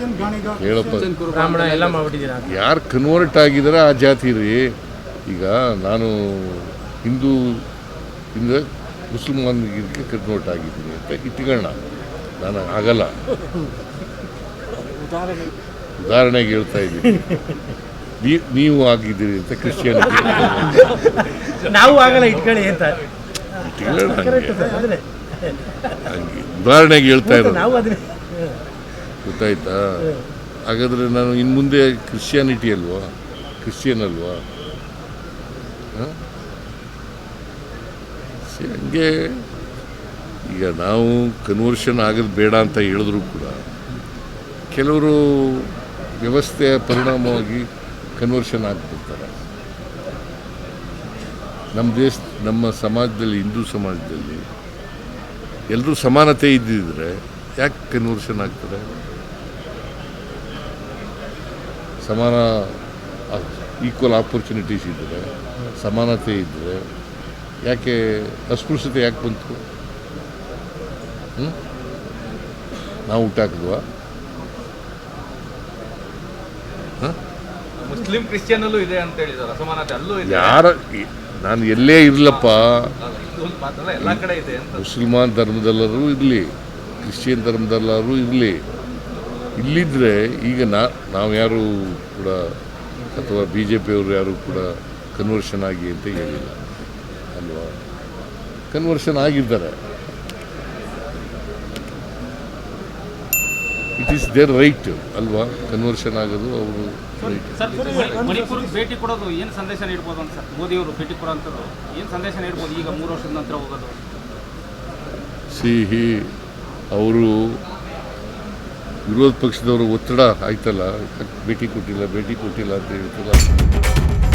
ಹೇಳಪ್ಪ. ಬ್ರಾಹ್ಮಣ ಎಲ್ಲ ಮಾಡ್ಬಿಟ್ಟಿದ್ದೀರಾ? ಅಂತ. ಯಾರು ಕನ್ವರ್ಟ್ ಆಗಿದಾರ ಆ ಜಾತಿ ರೀ? ಈಗ ನಾನು ಹಿಂದೂ ಇಂದ ಮುಸಲ್ಮಾನಿಗೆ ಕನ್ವರ್ಟ್ ಆಗಿದ್ದೀನಿ ಅಂತ ಇಟ್ಕೊಳ್ಳೋಣ. ನಾನು ಆಗಲ್ಲ. ಉದಾಹರಣೆಗೆ ಹೇಳ್ತಾ ಇದ್ದೀನಿ. ನೀ- ನೀವು ಆಗಿದ್ದೀರಿ ಅಂತ ಕ್ರಿಶ್ಚಿಯನ್ ನಾವು ಆಗಲ್ಲ ಇಟ್ಕೊಳ್ಳಿ ಅಂತ. ಉದಾಹರಣೆಗೆ ಹೇಳ್ತಾ ಇರೋದು. ನಾವು ಅದನ್ನೇ ಗೊತ್ತಾಯ್ತಾ? ಹಾಗಾದ್ರೆ ನಾನು ಇನ್ನು ಮುಂದೆ ಕ್ರಿಶ್ಚಿಯಾನಿಟಿ ಅಲ್ವಾ? ಕ್ರಿಶ್ಚಿಯನ್ ಅಲ್ವಾ? ಹಂಗೆ. ಈಗ ನಾವು ಕನ್ವರ್ಷನ್ ಆಗೋದು ಬೇಡ ಅಂತ ಹೇಳಿದ್ರು ಕೂಡ ಕೆಲವರು ವ್ಯವಸ್ಥೆಯ ಪರಿಣಾಮವಾಗಿ ಕನ್ವರ್ಷನ್ ಆಗ್ಬಿಡ್ತಾರೆ. ನಮ್ಮ ದೇಶ, ನಮ್ಮ ಸಮಾಜದಲ್ಲಿ, ಹಿಂದೂ ಸಮಾಜದಲ್ಲಿ ಎಲ್ಲರೂ ಸಮಾನತೆ ಇದ್ದಿದ್ರೆ ಯಾಕೆ ಕನ್ವರ್ಷನ್ ಆಗ್ತದೆ? ಸಮಾನ ಈಕ್ವಲ್ ಆಪರ್ಚುನಿಟೀಸ್ ಇದ್ದರೆ ಸಮಾನತೆ ಇದ್ದರೆ ಯಾಕೆ ಅಸ್ಪೃಶ್ಯತೆ ಯಾಕೆ ಬಂತು? ನಾವು ಹುಟ್ಟಾಕಿದ್ವಾ ಮುಸ್ಲಿಂ ಕ್ರಿಶ್ಚಿಯನ್ ಅಲ್ಲೂ ಇದೆ ಅಂತ ಹೇಳಿದಾರೆ ಅಸಮಾನತೆ ಅಲ್ಲೂ ಇದೆ. ಯಾರ ನಾನು ಎಲ್ಲೇ ಇರಲಪ್ಪ. ಮುಸಲ್ಮಾನ್ ಧರ್ಮದಲ್ಲರೂ ಇರಲಿ ಕ್ರಿಶ್ಚಿಯನ್ ಧರ್ಮದಲ್ಲರೂ ಇರಲಿ. ಇಲ್ಲಿದ್ದರೆ ಈಗ ನಾ ನಾವು ಯಾರು ಕೂಡ ಅಥವಾ ಬಿ ಜೆ ಪಿಯವರು ಯಾರು ಕೂಡ ಕನ್ವರ್ಷನ್ ಆಗಿ ಅಂತ ಹೇಳಿಲ್ಲ. ಅಲ್ವಾ? ಕನ್ವರ್ಷನ್ ಆಗಿದ್ದಾರೆ. ಇಟ್ ಈಸ್ ದೇರ್ ರೈಟ್ ಅಲ್ವಾ? ಕನ್ವರ್ಷನ್ ಆಗೋದು ಅವರು ರೈಟ್ ಸರ್ ಮಣಿಪುರಕ್ಕೆ ಭೇಟಿ ಕೊಡೋದು ಏನು ಸಂದೇಶ ನೀಡ್ಬೋದು ಅಂತ ಸರ್? ಮೋದಿಯವರು ಭೇಟಿ ಕೊಡೋಂಥದ್ದು ಏನು ಸಂದೇಶ ನೀಡ್ಬೋದು ಈಗ ಮೂರು ವರ್ಷದ ನಂತರ ಹೋಗೋದು? ಸಿಹಿ ಅವರು ವಿರೋಧ ಪಕ್ಷದವರು ಒತ್ತಡ ಆಯ್ತಲ್ಲ? ಭೇಟಿ ಕೊಟ್ಟಿಲ್ಲ ಭೇಟಿ ಕೊಟ್ಟಿಲ್ಲ ಅಂತ ಹೇಳ್ತಾರೆ?